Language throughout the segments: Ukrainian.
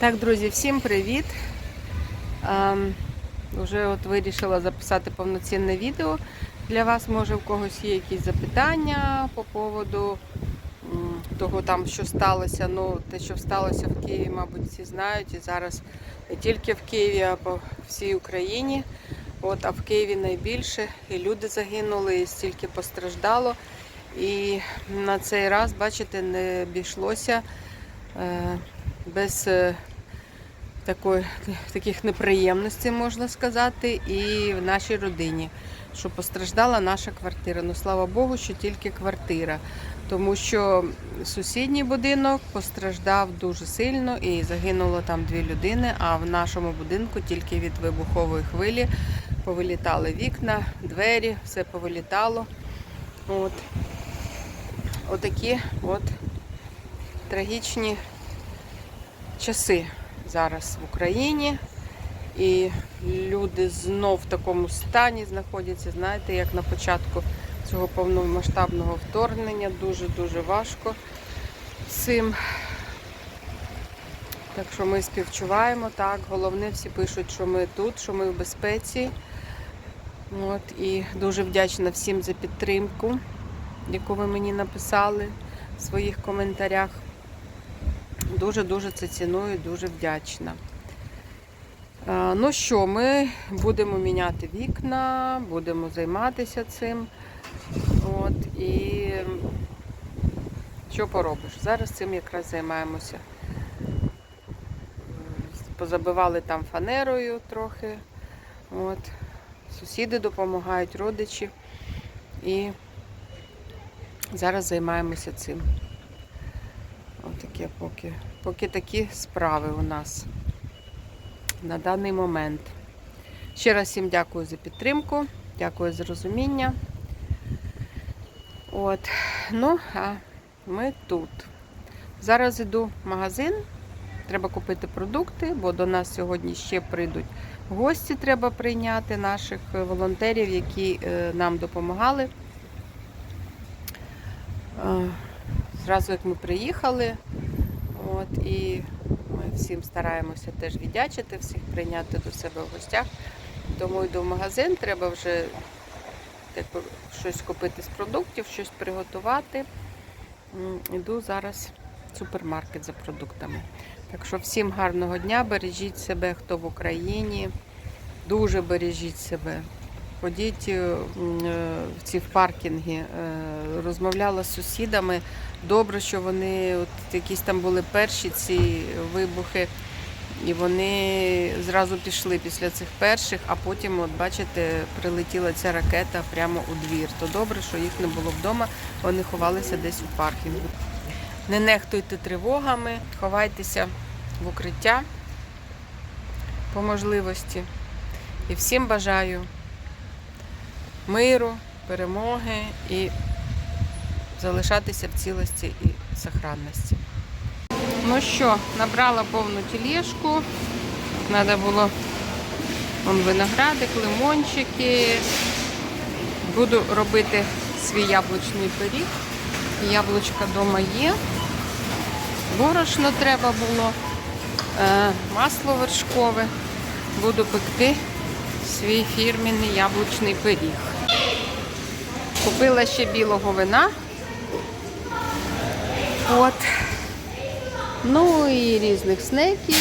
Так, друзі, всім привіт! Ем, вже от вирішила записати повноцінне відео. Для вас, може, в когось є якісь запитання по поводу того, там, що сталося. Ну, те, що сталося в Києві, мабуть, всі знають. І зараз не тільки в Києві, а по всій Україні. От, а в Києві найбільше. І люди загинули, і стільки постраждало. І на цей раз, бачите, не обійшлося е, без е, такої, таких неприємностей, можна сказати, і в нашій родині, що постраждала наша квартира. Ну, слава Богу, що тільки квартира. Тому що сусідній будинок постраждав дуже сильно і загинуло там дві людини, а в нашому будинку тільки від вибухової хвилі повилітали вікна, двері, все повилітало. От. Отакі от трагічні часи зараз в Україні. І люди знов в такому стані знаходяться, знаєте, як на початку цього повномасштабного вторгнення. Дуже-дуже важко цим. Так що ми співчуваємо, так. Головне, всі пишуть, що ми тут, що ми в безпеці. От, і дуже вдячна всім за підтримку, яку ви мені написали в своїх коментарях. Дуже-дуже це ціную, дуже вдячна. Е, Ну що, ми будемо міняти вікна, будемо займатися цим. От, і що поробиш? Зараз цим якраз займаємося. Позабивали там фанерою трохи. От. Сусіди допомагають, родичі. І зараз займаємося цим. Отаке поки, поки такі справи у нас на даний момент. Ще раз всім дякую за підтримку, дякую за розуміння. От, ну, а ми тут. Зараз йду в магазин, треба купити продукти, бо до нас сьогодні ще прийдуть гості, треба прийняти наших волонтерів, які е, нам допомагали. Е, Зразу як ми приїхали, от, і ми всім стараємося теж віддячити, всіх прийняти до себе в гостях. Тому йду в магазин, треба вже так, щось купити з продуктів, щось приготувати. М, Іду зараз в супермаркет за продуктами. Так що всім гарного дня, бережіть себе, хто в Україні. Дуже бережіть себе. Ходіть е, е, в ці паркінги, е, розмовляла з сусідами. Добре, що вони от якісь там були перші ці вибухи, і вони зразу пішли після цих перших, а потім, от бачите, прилетіла ця ракета прямо у двір. То добре, що їх не було вдома, вони ховалися десь у паркінгу. Не нехтуйте тривогами, ховайтеся в укриття по можливості. І всім бажаю миру, перемоги і залишатися в цілості і сохранності. Ну що, набрала повну тележку. Треба було вон, виноградик, лимончики. Буду робити свій яблучний пиріг. Яблучка вдома є. Борошно треба було, е, масло вершкове. Буду пекти свій фірмінний яблучний пиріг. Купила ще білого вина. От. Ну і різних снеків,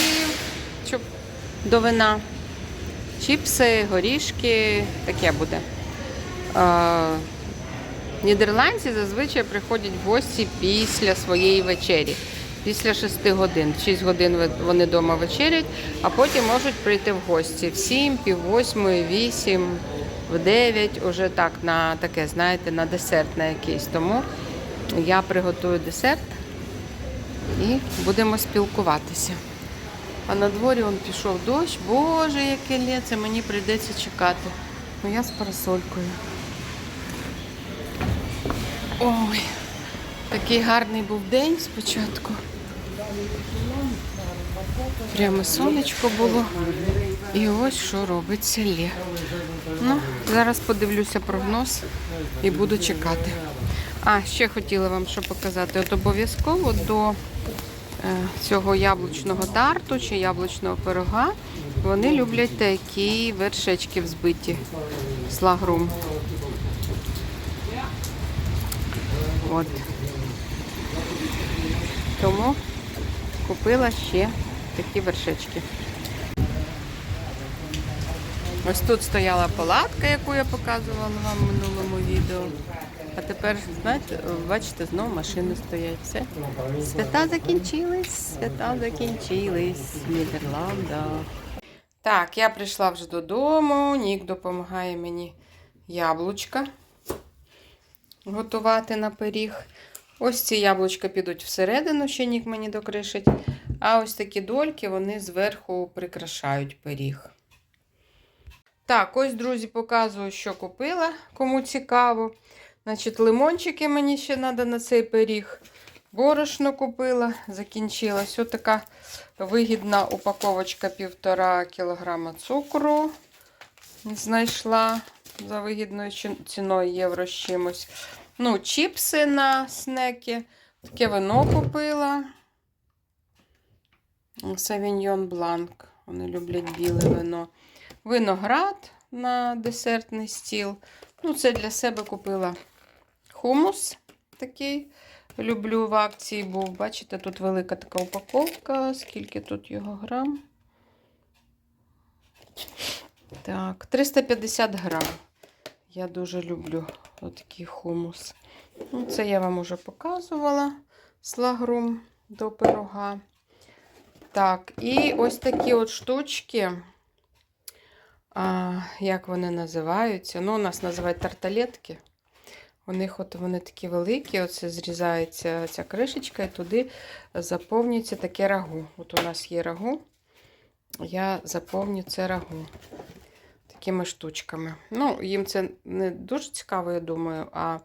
щоб до вина. Чіпси, горішки, таке буде. Нідерландці зазвичай приходять в гості після своєї вечері. Після 6 годин. В 6 годин вони вдома вечерять, а потім можуть прийти в гості в 7, пів 8, 8, в 9, уже так на таке, знаєте, на десерт на якийсь. Тому я приготую десерт і будемо спілкуватися. А на дворі он пішов дощ. Боже, яке лє, мені прийдеться чекати. Ну я з парасолькою. Ой, такий гарний був день спочатку. Прямо сонечко було. І ось що робить селі. Ну, зараз подивлюся прогноз і буду чекати. А, ще хотіла вам що показати. От обов'язково до е, цього яблучного тарту чи яблучного пирога, вони люблять такі вершечки взбиті з лагрум. От. Тому купила ще такі вершечки. Ось тут стояла палатка, яку я показувала вам в минулому відео. А тепер, знаєте, бачите, знову машини стоять. Все. Свята закінчились, свята закінчились в. Так, я прийшла вже додому. Нік допомагає мені яблучка готувати на пиріг. Ось ці яблучка підуть всередину, ще Нік мені докришить. А ось такі дольки вони зверху прикрашають пиріг. Так, ось, друзі, показую, що купила, кому цікаво. Значить, лимончики мені ще треба на цей пиріг. Борошно купила, закінчилась. Ось така вигідна упаковочка 1,5 кг цукру. Знайшла за вигідною ціною євро з чимось. Ну, чіпси на снеки. Таке вино купила. Савіньйон Бланк. Вони люблять біле вино. Виноград на десертний стіл. Ну, це для себе купила хумус такий. Люблю в акції був. Бачите, тут велика така упаковка. Скільки тут його грам? Так, 350 грам. Я дуже люблю отакий хумус. Ну, це я вам уже показувала слагрум до пирога. Так, і ось такі от штучки. А, як вони називаються? Ну, у нас називають тарталетки. У них от вони такі великі, оце зрізається ця кришечка, і туди заповнюється таке рагу. От у нас є рагу. Я заповню це рагу такими штучками. Ну, їм це не дуже цікаво, я думаю, а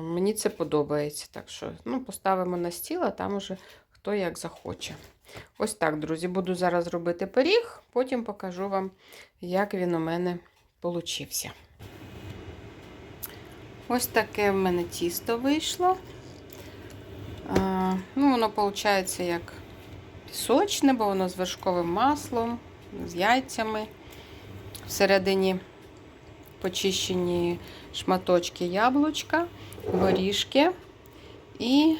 мені це подобається. Так що ну, поставимо на стіл, а там уже хто як захоче. Ось так, друзі, буду зараз робити пиріг, потім покажу вам, як він у мене получився. Ось таке в мене тісто вийшло. А, ну, воно виходить як пісочне, бо воно з вершковим маслом, з яйцями. Всередині почищені шматочки яблучка, горішки. І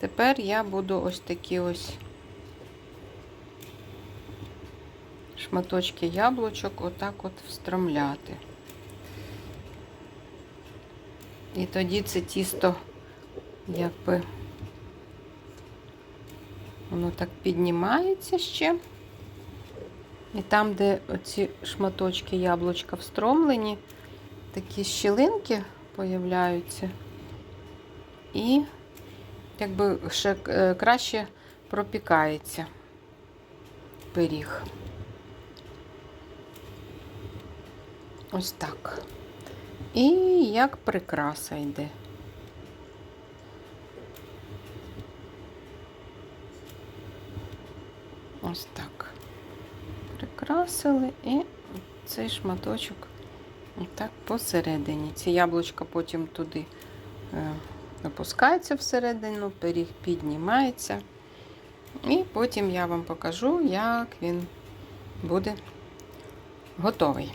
тепер я буду ось такі ось шматочки яблучок отак от встромляти. І тоді це тісто якби воно так піднімається ще. І там, де оці шматочки яблучка встромлені, такі щілинки появляються. І якби ще е, краще пропікається пиріг. Ось так. І як прикраса йде. Ось так. Прикрасили і цей шматочок так посередині. Ці яблучка потім туди е, опускаються всередину, пиріг піднімається. І потім я вам покажу, як він буде готовий.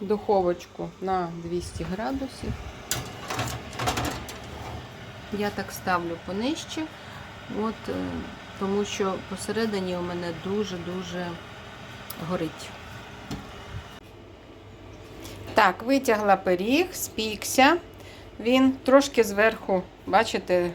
Духовочку на 200 градусів. Я так ставлю понижче, от, е, тому що посередині у мене дуже-дуже горить. Так, витягла пиріг, спікся. Він трошки зверху, бачите,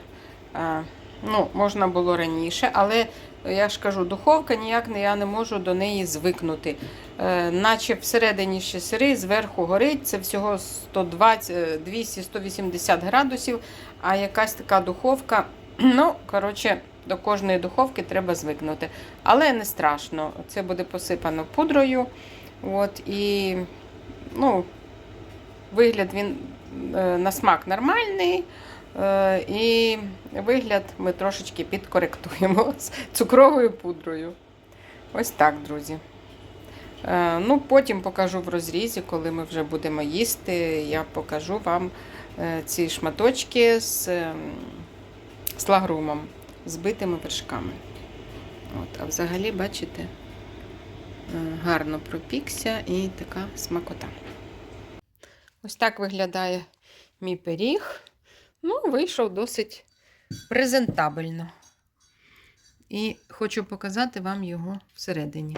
ну, можна було раніше, але я ж кажу, духовка ніяк не, я не можу до неї звикнути. Е, наче всередині ще сирий, зверху горить, це всього 120, 200-180 градусів, а якась така духовка, ну, коротше, до кожної духовки треба звикнути. Але не страшно, це буде посипано пудрою. От, і, ну, вигляд він е, на смак нормальний. Е, І вигляд ми трошечки підкоректуємо з цукровою пудрою. Ось так, друзі. Е, Ну, потім покажу в розрізі, коли ми вже будемо їсти. Я покажу вам е, ці шматочки з, ем, з лагрумом, з битими вершками. От, а взагалі, бачите, гарно пропікся і така смакота. Ось так виглядає мій пиріг. Ну, вийшов досить презентабельно. І хочу показати вам його всередині.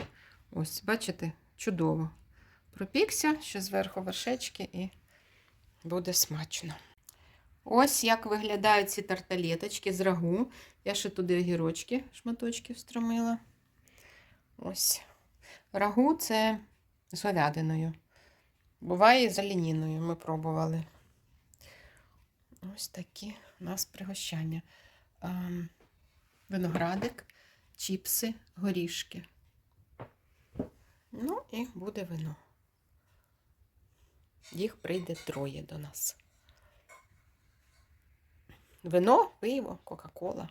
Ось, бачите, чудово. Пропікся, ще зверху вершечки, і буде смачно. Ось як виглядають ці тарталеточки з рагу. Я ще туди огірочки, шматочки встромила. Ось. Рагу це з говядиною. Буває з оленіною ми пробували. Ось такі у нас пригощання. Ем, Виноградик, чіпси, горішки. Ну і буде вино. Їх прийде троє до нас. Вино, пиво, Кока-Кола.